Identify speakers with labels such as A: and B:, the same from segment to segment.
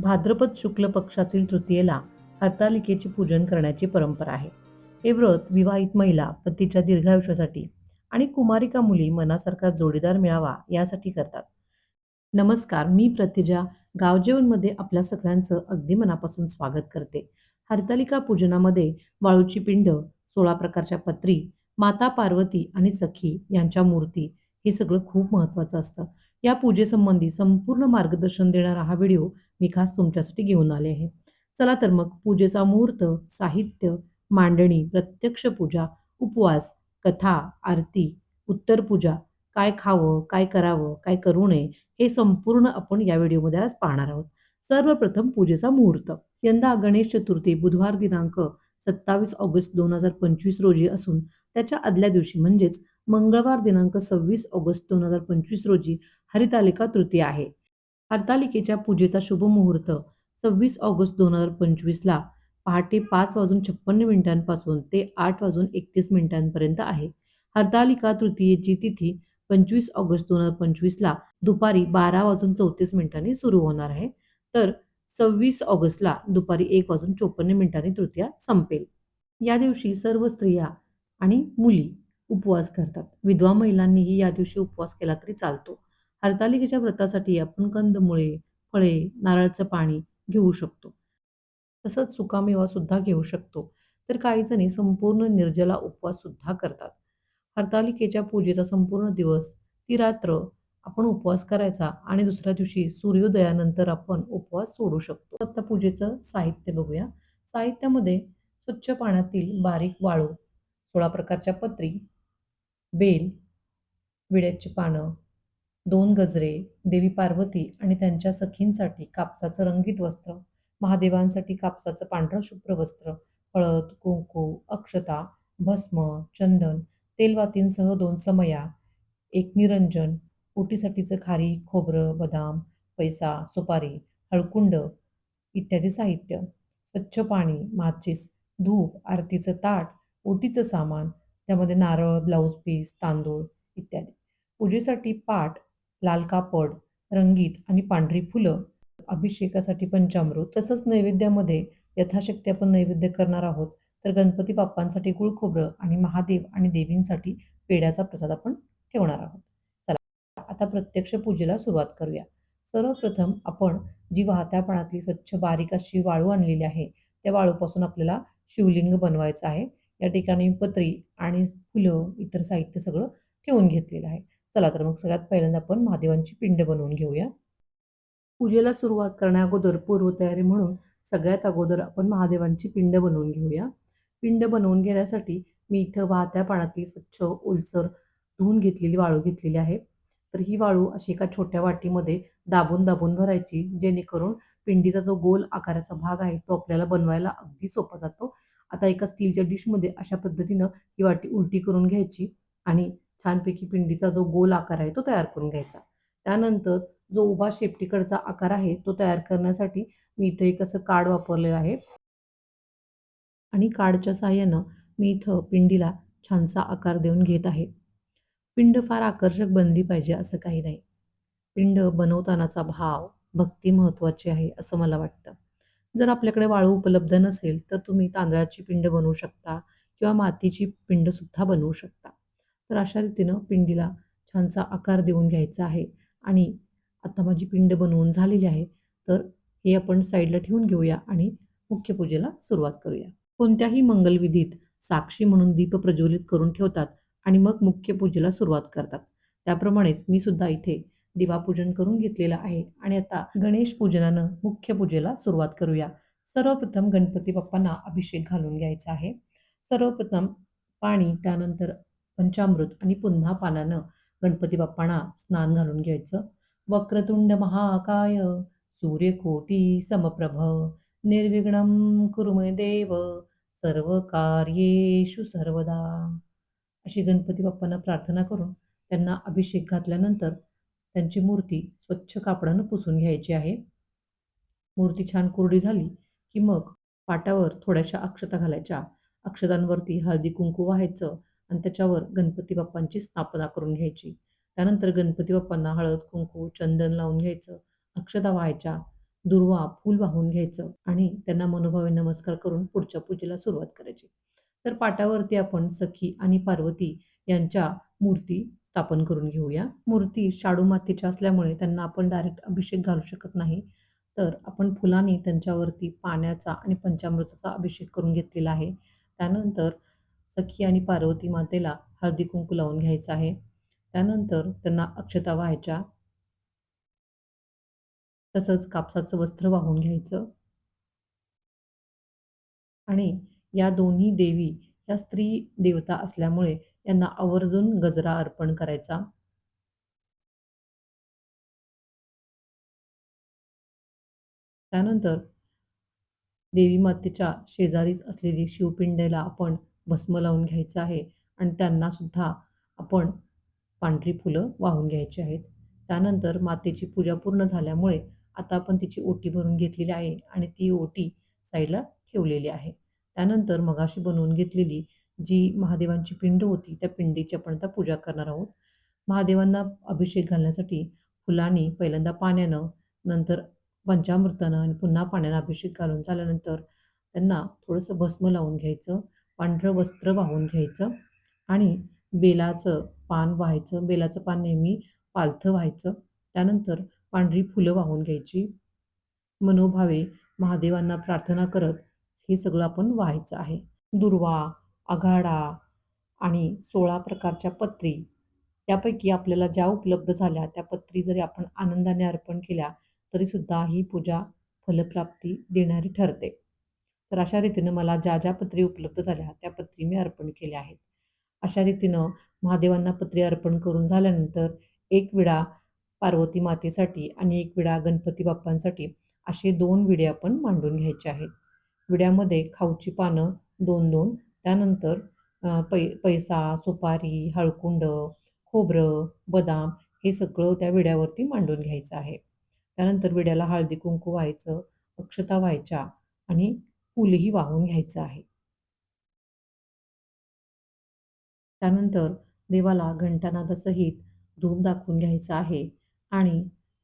A: भाद्रपद शुक्ल पक्षातील तृतीयेला हरतालिकेचे पूजन करण्याची परंपरा आहे. हे व्रत विवाहित महिला पतीच्या दीर्घायुष्यासाठी आणि कुमारिका मुली मनासारखा जोडीदार मिळावा यासाठी करतात. नमस्कार मी प्रतिजा गावजेवनमध्ये आपल्या सगळ्यांचं अगदी मनापासून स्वागत करते. हरतालिका पूजनामध्ये वाळूची पिंड सोळा प्रकारच्या पत्री माता पार्वती आणि सखी यांच्या मूर्ती हे सगळं खूप महत्त्वाचं असतं. या पूजेसंबंधी संपूर्ण मार्गदर्शन देणारा हा व्हिडिओ मी खास तुमच्यासाठी घेऊन आले आहे. चला तर मग पूजेचा मुहूर्त साहित्य मांडणी प्रत्यक्ष पूजा उपवास कथा आरती उत्तर पूजा काय खावं काय करावं काय करू नये हे संपूर्ण आपण या व्हिडिओमध्ये आज पाहणार आहोत. सर्वप्रथम पूजेचा मुहूर्त. यंदा गणेश चतुर्थी बुधवार दिनांक सत्तावीस ऑगस्ट दोन हजार पंचवीस रोजी असून त्याच्या आदल्या दिवशी म्हणजेच मंगळवार दिनांक सव्वीस ऑगस्ट दोन हजार पंचवीस रोजी हरितालिका तृतीय आहे. हरतालिकेच्या पूजेचा शुभ मुहूर्त सव्वीस ऑगस्ट दोन हजार पंचवीसला पहाटे पाच वाजून छप्पन्न मिनिटांपासून ते आठ वाजून एकतीस मिनिटांपर्यंत आहे. हरतालिका तृतीयेची तिथी पंचवीस ऑगस्ट दोन हजार पंचवीसला दुपारी बारा वाजून चौतीस मिनिटांनी सुरू होणार आहे. तर सव्वीस ऑगस्टला दुपारी एक वाजून चोपन्न मिनिटांनी तृतीया संपेल. या दिवशी सर्व स्त्रिया आणि मुली उपवास करतात. विधवा महिलांनीही या दिवशी उपवास केला तरी चालतो. हरतालिकेच्या व्रतासाठी आपण कंदमुळे फळे नारळाचं पाणी घेऊ शकतो. तसंच सुकामेवा सुद्धा घेऊ शकतो. तर काही जणी संपूर्ण निर्जला उपवास सुद्धा करतात. हरतालिकेच्या पूजेचा संपूर्ण दिवस ती रात्र आपण उपवास करायचा आणि दुसऱ्या दिवशी सूर्योदयानंतर आपण उपवास सोडू शकतो. आता पूजेचं साहित्य बघूया. साहित्यामध्ये स्वच्छ पाण्यातील बारीक वाळू सोळा प्रकारच्या पत्री बेल विड्याची पानं दोन गजरे देवी पार्वती आणि त्यांच्या सखींसाठी कापसाचं रंगीत वस्त्र महादेवांसाठी कापसाचं पांढरं शुभ्र वस्त्र हळद कुंकू अक्षता भस्म चंदन तेलवातींसह दोन समया एक निरंजन ओटीसाठीचं खारी खोबरं बदाम पैसा सुपारी हळकुंड इत्यादी साहित्य स्वच्छ पाणी माचीस धूप आरतीचं ताट ओटीचं सामान त्यामध्ये नारळ ब्लाऊज पीस तांदूळ इत्यादी. पूजेसाठी पाट लाल कापड रंगीत आणि पांढरी फुलं अभिषेकासाठी पंचामृत तसंच नैवेद्यामध्ये यथाशक्ती आपण नैवेद्य करणार आहोत. तर गणपती बाप्पांसाठी गुळ खोबरं आणि महादेव आणि देवींसाठी पेड्याचा प्रसाद आपण ठेवणार आहोत. चला आता प्रत्यक्ष पूजेला सुरुवात करूया. सर्वप्रथम आपण जी वाहत्या पाण्यातली स्वच्छ बारीक अशी वाळू आणलेली आहे त्या वाळूपासून आपल्याला शिवलिंग बनवायचं आहे. या ठिकाणी पत्री आणि फुलं इतर साहित्य सगळं ठेवून घेतलेलं आहे. चला तर मग सगळ्यात पहिल्यांदा आपण महादेवांची पिंड बनवून घेऊया. पूजेला सुरुवात करण्याअगोदर पूर्वतयारी म्हणून सगळ्यात अगोदर आपण महादेवांची पिंड बनवून घेऊया. पिंड बनवून घेण्यासाठी मी इथं वाहत्या पाण्यातली स्वच्छ ओलसर धुवून घेतलेली वाळू घेतलेली आहे. तर ही वाळू अशी एका छोट्या वाटीमध्ये दाबून दाबून भरायची जेणेकरून पिंडीचा जो गोल आकाराचा भाग आहे तो आपल्याला बनवायला अगदी सोपा जातो. आता एका स्टीलच्या डिशमध्ये अशा पद्धतीनं ही वाटी उलटी करून घ्यायची आणि छानपैकी पिंडीचा जो गोल आकार आहे तो तयार करून घ्यायचा. त्यानंतर जो उभा शेपटीकडचा आकार आहे तो तयार करण्यासाठी मी इथं एक असं कार्ड वापरलेलं आहे. आणि कार्डच्या साहाय्यानं मी इथं पिंडीला छानसा आकार देऊन घेत आहे. पिंड फार आकर्षक बनली पाहिजे असं काही नाही. पिंड बनवतानाचा भाव भक्ती महत्त्वाची आहे असं मला वाटतं. जर आपल्याकडे वाळू उपलब्ध नसेल तर तुम्ही तांदळाची पिंड बनवू शकता किंवा मातीची पिंडसुद्धा बनवू शकता. तर अशा रीतीनं पिंडीला छानसा आकार देऊन घ्यायचा आहे. आणि आता माझी पिंड बनवून झालेली आहे. तर हे आपण साईडला ठेवून घेऊया आणि मुख्य पूजेला सुरुवात करूया. कोणत्याही मंगलविधीत साक्षी म्हणून दीप प्रज्वलित करून ठेवतात आणि मग मुख्य पूजेला सुरुवात करतात. त्याप्रमाणेच मी सुद्धा इथे दिवापूजन करून घेतलेलं आहे आणि आता गणेश पूजनानं मुख्य पूजेला सुरुवात करूया. सर्वप्रथम गणपती बाप्पांना अभिषेक घालून घ्यायचा आहे. सर्वप्रथम पाणी त्यानंतर पंचामृत आणि पुन्हा पानानं गणपती बाप्पांना स्नान घालून घ्यायचं. वक्रतुंड महाकाय सूर्यकोटी समप्रभ निर्विघ्नं कुरुमय देव सर्व कार्येषु सर्वदा. अशी गणपती बाप्पांना प्रार्थना करून त्यांना अभिषेक घातल्यानंतर त्यांची मूर्ती स्वच्छ कापडानं पुसून घ्यायची आहे. मूर्ती छान कोरडी झाली की मग पाटावर थोड्याशा अक्षता घालायच्या. अक्षतांवरती हळदी कुंकू व्हायचं. आणि त्याच्यावर गणपती बाप्पांची स्थापना करून घ्यायची. त्यानंतर गणपती बाप्पांना हळद कुंकू चंदन लावून घ्यायचं. अक्षता व्हायच्या दुर्वा फूल वाहून घ्यायचं आणि त्यांना मनोभावे नमस्कार करून पुढच्या पूजेला सुरुवात करायची. तर पाटावरती आपण सखी आणि पार्वती यांच्या मूर्ती स्थापन करून घेऊया. मूर्ती शाडू मातीच्या असल्यामुळे त्यांना आपण डायरेक्ट अभिषेक घालू शकत नाही. तर आपण फुलांनी त्यांच्यावरती पाण्याचा आणि पंचामृताचा अभिषेक करून घेतलेला आहे. त्यानंतर सखी आणि पार्वती मातेला हळदी कुंकू लावून घ्यायचं आहे. त्यानंतर त्यांना अक्षता व्हायच्या. तसंच कापसाचं वस्त्र वाहून घ्यायचं. आणि या दोन्ही देवी या स्त्री देवता असल्यामुळे यांना आवर्जून गजरा अर्पण करायचा. त्यानंतर देवी मातेच्या शेजारीच असलेली शिवपिंडेला आपण भस्म लावून घ्यायचं आहे आणि त्यांनासुद्धा आपण पांढरी फुलं वाहून घ्यायची आहेत. त्यानंतर मातेची पूजा पूर्ण झाल्यामुळे आता आपण तिची ओटी भरून घेतलेली आहे आणि ती ओटी साईडला ठेवलेली आहे. त्यानंतर मगाशी बनवून घेतलेली जी महादेवांची पिंड होती त्या पिंडीची आपण आता पूजा करणार आहोत. महादेवांना अभिषेक घालण्यासाठी फुलांनी पहिल्यांदा पाण्यानं नंतर पंचामृतानं आणि पुन्हा पाण्यानं अभिषेक घालून झाल्यानंतर त्यांना थोडंसं भस्म लावून घ्यायचं. पांढरं वस्त्र वाहून घ्यायचं आणि बेलाचं पान व्हायचं. बेलाचं पान नेहमी पालथं व्हायचं. त्यानंतर पांढरी फुलं वाहून घ्यायची. मनोभावे महादेवांना प्रार्थना करत हे सगळं आपण व्हायचं आहे. दुर्वा आघाडा आणि सोळा प्रकारच्या पत्री यापैकी आपल्याला ज्या उपलब्ध झाल्या त्या पत्री जरी आपण आनंदाने अर्पण केल्या तरीसुद्धा ही पूजा फलप्राप्ती देणारी ठरते. तर अशा रीतीनं मला ज्या ज्या पत्री उपलब्ध झाल्या त्या पत्री मी अर्पण केल्या आहेत. अशा रीतीनं महादेवांना पत्री अर्पण करून झाल्यानंतर एक विडा पार्वती मातेसाठी आणि एक विडा गणपती बाप्पांसाठी असे दोन विडे आपण मांडून घ्यायचे आहेत. विड्यामध्ये खाऊची पानं दोन दोन त्यानंतर पै पैसा सुपारी हळकुंड खोबरं बदाम हे सगळं त्या विड्यावरती मांडून घ्यायचं आहे. त्यानंतर विड्याला हळदी कुंकू व्हायचं अक्षता व्हायच्या आणि फूलही वाहून घ्यायचं आहे. त्यानंतर देवाला घंटानादासहित धूप दाखवून घ्यायचं आहे आणि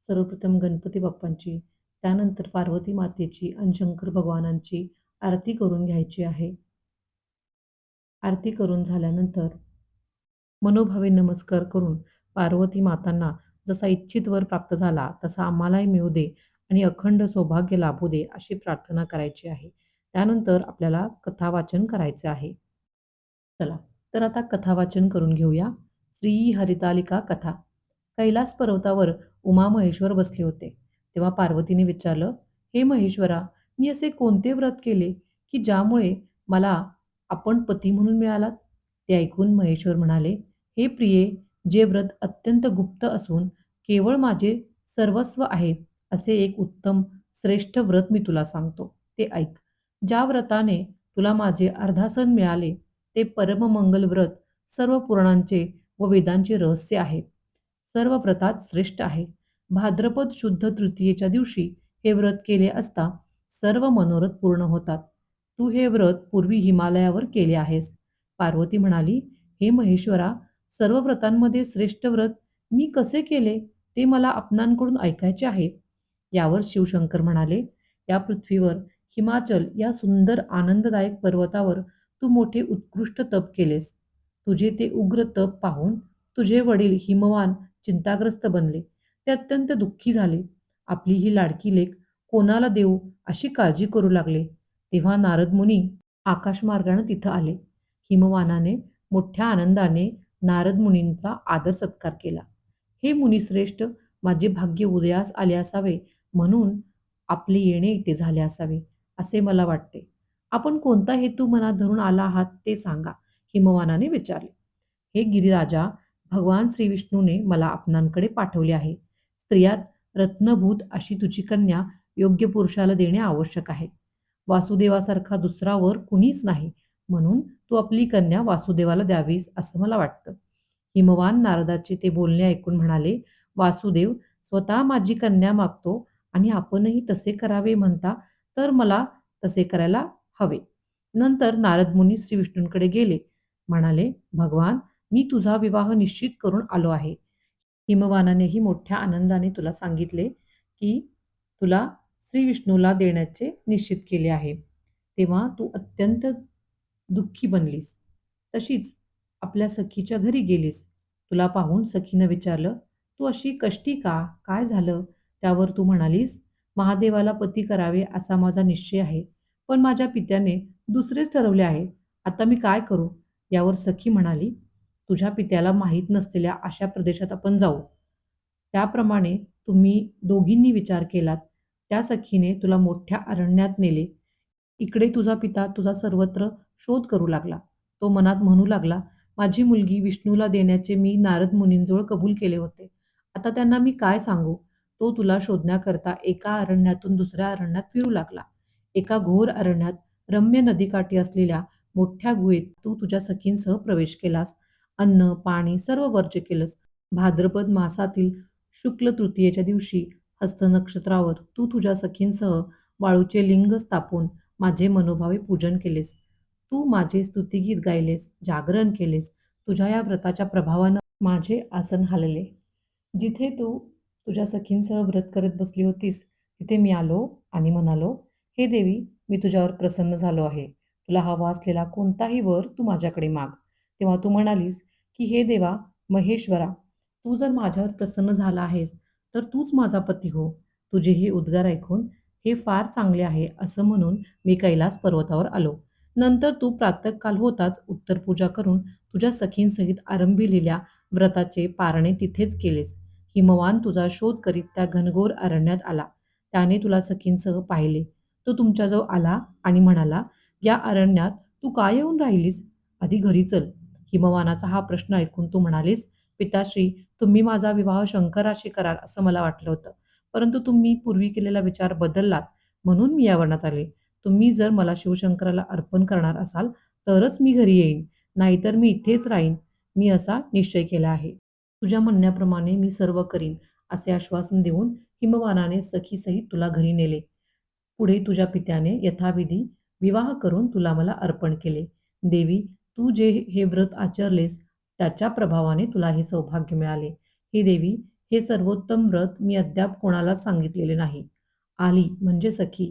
A: सर्वप्रथम गणपती बाप्पांची त्यानंतर पार्वती मातेची आणि शंकर भगवानांची आरती करून घ्यायची आहे. आरती करून झाल्यानंतर मनोभावे नमस्कार करून पार्वती मातांना जसा इच्छित वर प्राप्त झाला तसा आम्हालाही मिळू दे आणि अखंड सौभाग्य लाभू दे अशी प्रार्थना करायची आहे. त्यानंतर आपल्याला कथा वाचन करायचे आहे. चला तर आता कथा वाचन करून घेऊया. श्री हरितालिका कथा. कैलास पर्वतावर उमा महेश्वर बसले होते. तेव्हा पार्वतीने विचारलं हे महेश्वरा मी असे कोणते व्रत केले की ज्यामुळे मला आपण पती म्हणून मिळालात? ते ऐकून महेश्वर म्हणाले हे प्रिये जे व्रत अत्यंत गुप्त असून केवळ माझे सर्वस्व आहे असे एक उत्तम श्रेष्ठ व्रत मी तुला सांगतो. ते ऐक ज्या व्रताने तुला माझे अर्धासन मिळाले ते परममंगल व्रत सर्व पुराणांचे व वेदांचे रहस्य आहे. सर्व व्रतात श्रेष्ठ आहे. भाद्रपद शुद्ध तृतीयेच्या दिवशी हे व्रत केले असता सर्व मनोरथ पूर्ण होतात. तू हे व्रत पूर्वी हिमालयावर केले आहेस. पार्वती म्हणाली हे महेश्वरा सर्व व्रतांमध्ये श्रेष्ठ व्रत मी कसे केले ते मला आपणांकडून ऐकायचे आहे. यावर शिवशंकर म्हणाले या पृथ्वीवर हिमाचल या सुंदर आनंददायक पर्वतावर तू मोठे उत्कृष्ट तप केलेस. तुझे ते उग्र तप पाहून तुझे वडील हिमवान चिंताग्रस्त बनले. ते अत्यंत दुःखी झाले. आपली ही लाडकी लेख कोणाला देऊ अशी काळजी करू लागले. तेव्हा नारद मुनी आकाशमार्गाने तिथं आले. हिमवानाने मोठ्या आनंदाने नारद मुनींचा आदर सत्कार केला. हे मुनिश्रेष्ठ माझे भाग्य उदयास आले असावे म्हणून आपले येणे इथे झाले असावे. असे मला वाटते. आपण कोणता हेतू मनात धरून आला आहात ते सांगा हिमवानाने विचारले. हे गिरिराजा भगवान श्रीविष्णूने मला आपणांकडे पाठवले आहे. स्त्रियात रत्नभूत अशी तुझी कन्या योग्य पुरुषाला देणे आवश्यक आहे. वासुदेवासारखा दुसरा वर कुणीच नाही म्हणून तू आपली कन्या वासुदेवाला द्यावीस असं मला वाटतं. हिमवान नारदाचे ते बोलणे ऐकून म्हणाले वासुदेव स्वतः माझी कन्या मागतो आणि आपणही तसे करावे म्हणता तर मला तसे करायला हवे. नंतर नारद मुनी श्री विष्णूंकडे गेले. म्हणाले भगवान मी तुझा विवाह निश्चित करून आलो आहे. हिमवानानेही मोठ्या आनंदाने तुला सांगितले की तुला श्री विष्णूला देण्याचे निश्चित केले आहे. तेव्हा तू अत्यंत दुःखी बनलीस. तशीच आपल्या सखीच्या घरी गेलीस. तुला पाहून सखीनं विचारलं तू अशी कष्टी का? काय झालं? त्यावर तू म्हणालीस महादेवाला पती करावे असा माझा निश्चय आहे. पण माझ्या पित्याने दुसरेच ठरवले आहे. आता मी काय करू? यावर सखी म्हणाली तुझ्या पित्याला माहीत नसलेल्या अशा प्रदेशात आपण जाऊ. त्याप्रमाणे तुम्ही दोघींनी विचार केलात. त्या सखीने तुला मोठ्या अरण्यात नेले. इकडे तुझा पिता तुझा सर्वत्र शोध करू लागला. तो मनात म्हणू लागला माझी मुलगी विष्णूला देण्याचे मी नारद मुनींजवळ कबूल केले होते. आता त्यांना मी काय सांगू? तो तुला शोधण्याकरता एका अरण्यातून दुसऱ्या अरण्यात फिरू लागला. एका घोर अरण्यात रम्य नदीकाठी असलेल्या मोठ्या गुहेत तू तुझ्या सखींसह प्रवेश केलास. अन्न पाणी सर्व वर्ज्य केलंस. भाद्रपद मासातील शुक्ल तृतीयेच्या दिवशी हस्त नक्षत्रावर तू तुझ्या सखींसह वाळूचे लिंग स्थापून माझे मनोभावे पूजन केलेस. तू माझे स्तुतिगीत गायलेस जागरण केलेस. तुझ्या या व्रताच्या प्रभावानं माझे आसन हलले. जिथे तू तुझ्या सखींसह व्रत करत बसली होतीस. तिथे मी आलो आणि म्हणालो हे देवी मी तुझ्यावर प्रसन्न झालो आहे. तुला हवा असलेला कोणताही वर तू माझ्याकडे माग. तेव्हा तू म्हणालीस की हे देवा महेश्वरा तू जर माझ्यावर प्रसन्न झाला आहेस तर तूच माझा पती हो. तुझे हे उद्गार ऐकून हे फार चांगले आहे असं म्हणून मी कैलास पर्वतावर आलो. नंतर तू प्रातःकाल होताच उत्तर पूजा करून तुझ्या सखींसहित आरंभिलेल्या व्रताचे पारणे तिथेच केलेस. हिमवान तुझा शोध करीत त्या घनघोर अरण्यात आला. त्याने तुला सखींसह पाहिले. तो तुमच्याजवळ आला आणि म्हणाला या अरण्यात तू काय येऊन राहिलीस? आधी घरी चल. हिमवानाचा हा प्रश्न ऐकून तू म्हणालीस पिताश्री तुम्ही माझा विवाह शंकराशी कराल असं मला वाटलं होतं. परंतु तुम्ही पूर्वी केलेला विचार बदललात म्हणून मी या वर्णात आले. तुम्ही जर मला शिवशंकराला अर्पण करणार असाल तरच मी घरी येईन. नाहीतर मी इथेच राहीन. मी असा निश्चय केला आहे. तुझ्या म्हणण्याप्रमाणे मी सर्व करीन असे आश्वासन देऊन हिमवानाने सखीसहित तुला घरी नेले. पुढे तुझ्या पित्याने यथाविधी विवाह करून तुला मला अर्पण केले. देवी तू जे हे व्रत आचरलेस त्याच्या प्रभावाने तुला हे सौभाग्य मिळाले. हे देवी हे सर्वोत्तम व्रत मी अद्याप कोणालाच सांगितलेले नाही. आली म्हणजे सखी.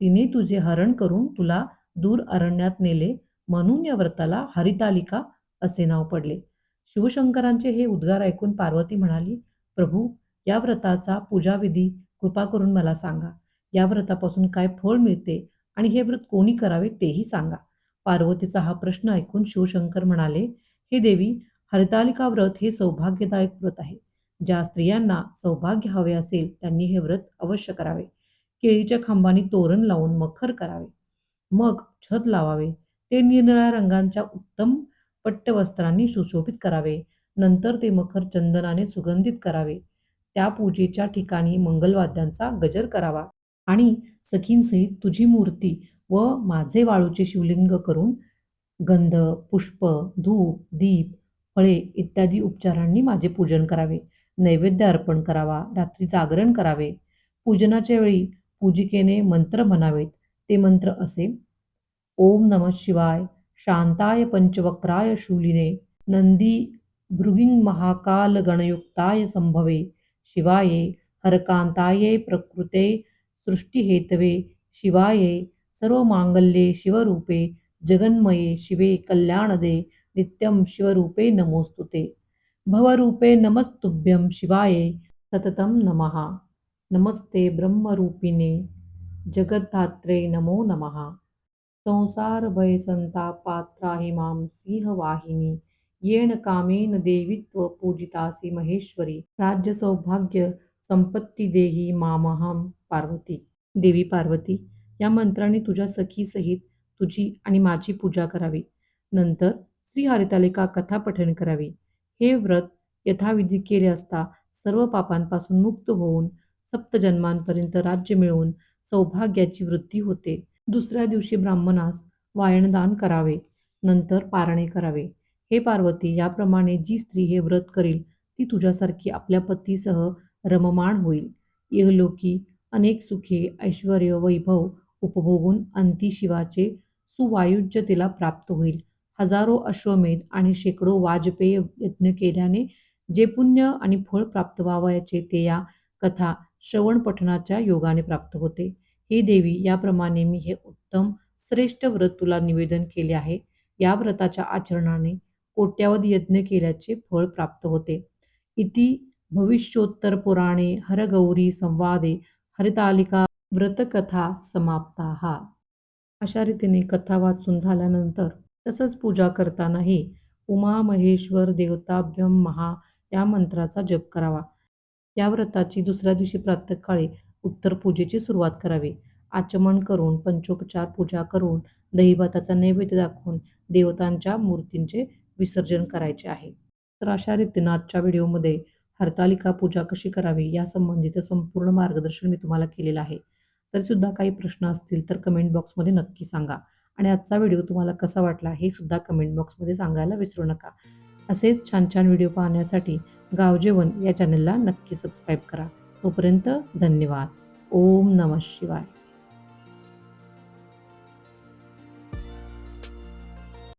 A: तिने तुझे हरण करून तुला दूर अरण्यात नेले म्हणून या व्रताला हरितालिका असे नाव पडले. शिवशंकरांचे हे उद्गार ऐकून पार्वती म्हणाली प्रभू या व्रताचा पूजाविधी कृपा करून मला सांगा. या व्रतापासून काय फळ मिळते आणि हे व्रत कोणी करावे तेही सांगा. पार्वतीचा हा प्रश्न ऐकून शिवशंकर म्हणाले हे देवी हरतालिका व्रत हे सौभाग्यदायक व्रत आहे. ज्या स्त्रियांना सौभाग्य हवे असेल त्यांनी हे व्रत अवश्य करावे. केळीच्या खांबाने तोरण लावून मखर करावे. मग छत लावावे. ते निरनिळ्या रंगांच्या उत्तम पट्टवस्त्रांनी सुशोभित करावे. नंतर ते मखर चंदनाने सुगंधित करावे. त्या पूजेच्या ठिकाणी मंगलवाद्यांचा गजर करावा. आणि सखींसहित तुझी मूर्ती व माझे वाळूचे शिवलिंग करून गंध पुष्प धूप दीप फळे इत्यादी उपचारांनी माझे पूजन करावे. नैवेद्य अर्पण करावा. रात्री जागरण करावे. पूजनाच्या वेळी पूजिकेने मंत्र म्हणावेत. ते मंत्र असे ओम नम शिवाय शांताय पंचवक्राय शूलिने नंदी भृगिंग महाकाल गणयुक्ताय संभवे शिवाये हरकांताये प्रकृते सृष्टिहेतवे शिवाये सर्व मांगल्ये शिवरूपे जगन्मये शिवे कल्याणदे नित्यं शिवरूपे नमोस्तुते भवरूपे नमस्तुभ्यं शिवाये सततं नमः। नमस्ते ब्रह्मरूपिणे जगद्धात्रे नमो नमः। संसार भय संतापात्राहि मां सिंहवाहिनी येन कामेन देवित्व पूजितासी महेश्वरी। राज्य सौभाग्य संपत्ती देही मामहम पार्वती। देवी पार्वती या मंत्राने तुझ्या सखीसहित तुझी आणि माझी पूजा करावी. नंतर श्री हरितालिका कथा पठण करावी. हे व्रत यथाविधी केले असता सर्व पापांपासून मुक्त होऊन सप्तजन्मांपर्यंत राज्य मिळवून सौभाग्याची वृद्धी होते. दुसऱ्या दिवशी ब्राह्मणास वायणदान करावे नंतर पारणे करावे. हे पार्वती याप्रमाणे जी स्त्री हे व्रत करील ती तुझ्यासारखी आपल्या पतीसह रममाण होईल. इहलोकी अनेक सुखे ऐश्वर वैभव उपभोगून अंती शिवाचे सुवायुज्य तिला प्राप्त होईल. हजारो अश्वमेध आणि शेकडो वाजपेय यज्ञ केल्याने जे पुण्य आणि फळ प्राप्त व्हावयाचे ते या कथा श्रवण पठणाच्या योगाने प्राप्त होते. हे देवी याप्रमाणे मी हे उत्तम श्रेष्ठ व्रत तुला निवेदन केले आहे. या व्रताच्या आचरणाने कोट्यावध यज्ञ केल्याचे फळ प्राप्त होते. इति भविष्योत्तर पुराणे हरगौरी संवादे हरितालिका व्रतकथा समाप्ता. हा अशा रीतीने कथा वाचून झाल्यानंतर तसंच पूजा करतानाही उमा महेश्वर देवताभ्यम महा या मंत्राचा जप करावा. या व्रताची दुसऱ्या दिवशी प्रातःकाळी उत्तर पूजेची सुरुवात करावी. आचमन करून पंचोपचार पूजा करून दहीभाताचा नैवेद्य दाखवून देवतांच्या मूर्तींचे विसर्जन करायचे आहे. तर अशा रीतीनं आजच्या व्हिडिओमध्ये हरतालिका पूजा कशी करावी या संबंधीचं संपूर्ण मार्गदर्शन मी तुम्हाला केलेलं आहे. तरीसुद्धा काही प्रश्न असतील तर कमेंट बॉक्समध्ये नक्की सांगा. आणि आजचा व्हिडिओ तुम्हाला कसा वाटला हे सुद्धा कमेंट बॉक्समध्ये सांगायला विसरू नका. असेच छान छान व्हिडिओ पाहण्यासाठी गावजेवन या चॅनलला नक्की सबस्क्राईब करा. तोपर्यंत धन्यवाद. ओम नमः शिवाय.